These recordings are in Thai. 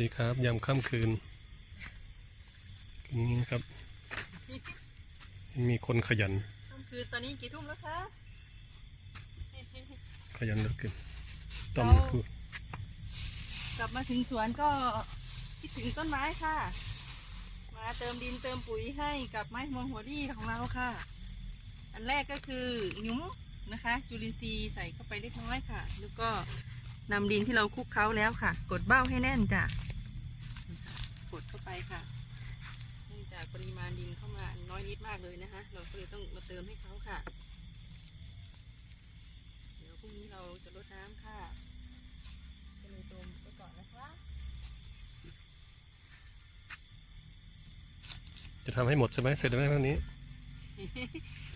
ดีครับ ยามค่ำคืนนี่ครับ มีคนขยันค่ำคืนตอนนี้กี่ทุ่มแล้วคะ ขยันเหลือเกินต้อมคือกลับมาถึงสวนก็คิดถึงต้นไม้ค่ะ มาเติมดินเติมปุ๋ยให้กับไม้มวงหัวดีของเราค่ะ อันแรกก็คือหยุ้มนะคะ จุลินทรีย์ใส่เข้าไปเล็กน้อยค่ะ แล้วก็นำดินที่เราคลุกเคล้าแล้วค่ะ กดเบ้าให้แน่นจ้ะกดเข้าไป ค่ะเนื่องจากปริมาณดินเข้ามาน้อยนิดมากเลยนะคะ เราก็เลยต้องมาเติมให้เขาค่ะ เดี๋ยวพรุ่งนี้เราจะรดน้ำค่ะก็เลยตมไปก่อนนะคะจะทำให้หมดใช่ไหมเสร็จแล้วไหมวันนี้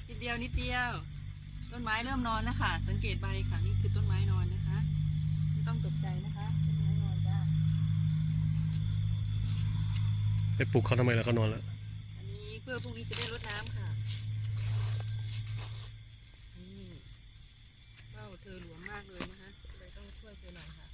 นิดเดียวนิดเดียว ต้นไม้เริ่มนอนแล้วค่ะ สังเกตใบค่ะ นี่คือต้นไม้นอนนะคะ ไม่ต้องตกใจนะคะ ต้นไม้นอนจ้า ไปปลูกเขาทำไมล่ะเขานอนแล้วอันนี้เพื่อพรุ่งนี้จะได้รดน้ำค่ะนี่เบ้าเธอหลวมมากเลยนะคะเลยต้องช่วยเธอหน่อยค่ะ